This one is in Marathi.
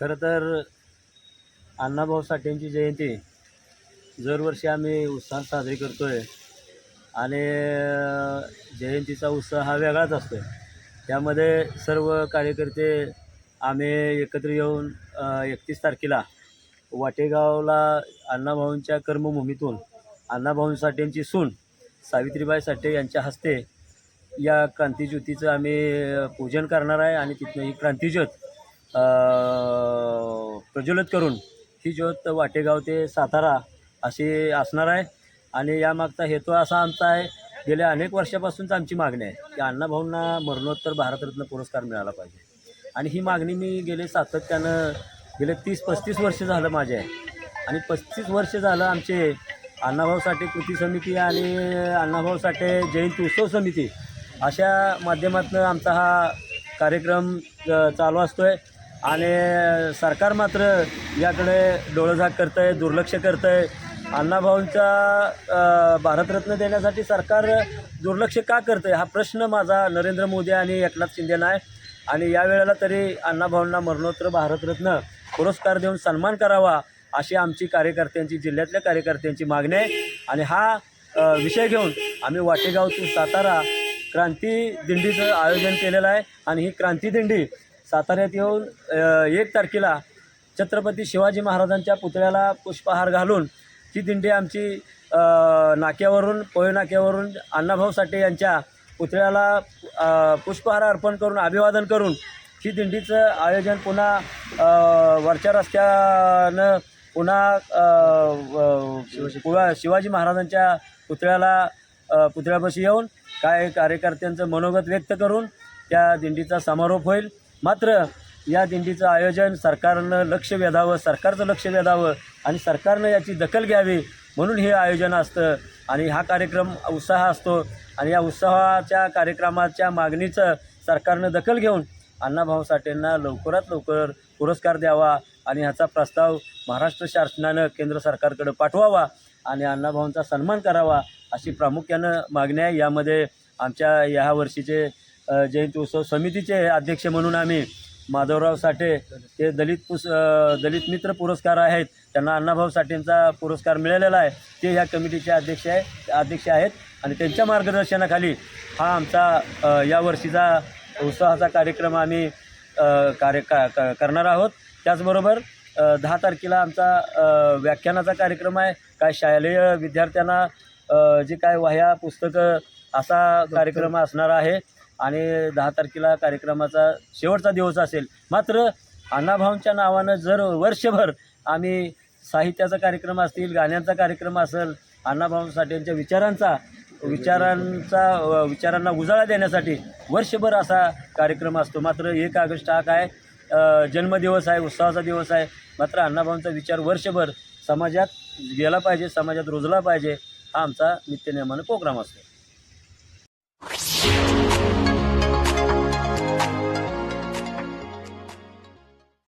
खरं तर अण्णाभाऊ साठेंची जयंती दरवर्षी आम्ही उत्साहात साजरी करतो आहे आणि जयंतीचा उत्साह हा वेगळाच असतो आहे त्यामध्ये सर्व कार्यकर्ते आम्ही एकत्र येऊन एकतीस तारखेला वाटेगावला अण्णाभाऊंच्या कर्मभूमीतून अण्णाभाऊ साठेंची सून सावित्रीबाई साठे यांच्या हस्ते या क्रांतीज्योतीचं आम्ही पूजन करणार आहे. आणि तिथनं ही क्रांतीज्योत प्रज्वलित करून ही ज्योत वाटेगाव ते सातारा अशी असणार आहे. आणि यामागचा हेतू असा आमचा आहे गेल्या अनेक वर्षापासूनच आमची मागणी आहे की अण्णाभाऊंना मरणोत्तर भारतरत्न पुरस्कार मिळाला पाहिजे. आणि ही मागणी मी गेले सातत्यानं गेले तीस पस्तीस वर्ष झालं माझे आहे. आणि पस्तीस वर्ष झालं आमचे अण्णाभाऊ साठे कृती समिती आणि अण्णाभाऊ साठे जयंती उत्सव समिती अशा माध्यमातून आमचा हा कार्यक्रम चालू असतो आहे आणि सरकार मात्र याकडे डोळंझाक करतं आहे दुर्लक्ष करतं आहे अण्णाभाऊंचा भारतरत्न देण्यासाठी सरकार दुर्लक्ष का करतं आहे हा प्रश्न माझा नरेंद्र मोदी आणि एकनाथ शिंदेना आहे आणि यावेळेला तरी अण्णाभाऊंना मरणोत्तर भारतरत्न पुरस्कार देऊन सन्मान करावा अशी आमची कार्यकर्त्यांची जिल्ह्यातल्या कार्यकर्त्यांची मागणी आहे. आणि हा विषय घेऊन आम्ही वाटेगाव टू सातारा क्रांती दिंडीचं आयोजन केलेलं आहे. आणि ही क्रांती दिंडी साताऱ्यात येऊन एक तारखेला छत्रपती शिवाजी महाराजांच्या पुतळ्याला पुष्पहार घालून ही दिंडी आमची नाक्यावरून पोहे नाक्यावरून अण्णाभाऊ साठे यांच्या पुतळ्याला पुष्पहार अर्पण करून अभिवादन करून ही दिंडीचं आयोजन पुन्हा वरच्या रस्त्यानं पुन्हा अ, व- पुन्हा शिवाजी महाराजांच्या पुतळ्याला पुतळ्यापाशी येऊन काय कार्यकर्त्यांचं मनोगत व्यक्त करून त्या दिंडीचा समारोप होईल. मात्र या दिंडीचं आयोजन सरकारनं लक्ष वेधावं सरकारचं लक्ष वेधावं आणि सरकारनं याची दखल घ्यावी म्हणून हे आयोजन असतं. आणि हा कार्यक्रम उत्साह असतो. आणि या उत्साहाच्या कार्यक्रमाच्या मागणीचं सरकारनं दखल घेऊन अण्णाभाऊ साठेंना लवकरात लवकर पुरस्कार द्यावा आणि ह्याचा प्रस्ताव महाराष्ट्र शासनानं केंद्र सरकारकडे पाठवावा आणि अण्णाभाऊंचा सन्मान करावा अशी प्रामुख्यानं मागण्या आहे. यामध्ये आमच्या ह्या वर्षीचे जयंती उत्सव समितीचे अध्यक्ष म्हणून आम्ही माधवराव साठे ते दलित पुस दलित मित्र पुरस्कार आहेत. त्यांना अण्णाभाऊ साठेंचा पुरस्कार मिळालेला आहे. ते या कमिटीचे अध्यक्ष आहे अध्यक्ष आहेत आणि त्यांच्या मार्गदर्शनाखाली हा आमचा यावर्षीचा या वर्षीचा उत्साहाचा कार्यक्रम आम्ही कार्य का क- करणार आहोत. त्याचबरोबर दहा तारखेला आमचा व्याख्यानाचा कार्यक्रम आहे. काय शालेय विद्यार्थ्यांना जे काय वह्या पुस्तकं असा कार्यक्रम असणार आहे. आणि दहा तारखेला कार्यक्रमाचा शेवटचा दिवस असेल. मात्र अण्णाभाऊंच्या नावानं जर वर्षभर आम्ही साहित्याचा कार्यक्रम असतील गाण्यांचा कार्यक्रम असेल अण्णाभाऊ साठेंच्या विचारांचा विचारांचा विचारांना उजाळा देण्यासाठी वर्षभर असा कार्यक्रम असतो. मात्र एक ऑगस्ट हा काय जन्मदिवस आहे उत्सवाचा दिवस आहे. मात्र अण्णाभाऊंचा विचार वर्षभर समाजात गेला पाहिजे समाजात रुजला पाहिजे हा आमचा नित्यनियमानं प्रोग्राम असतो.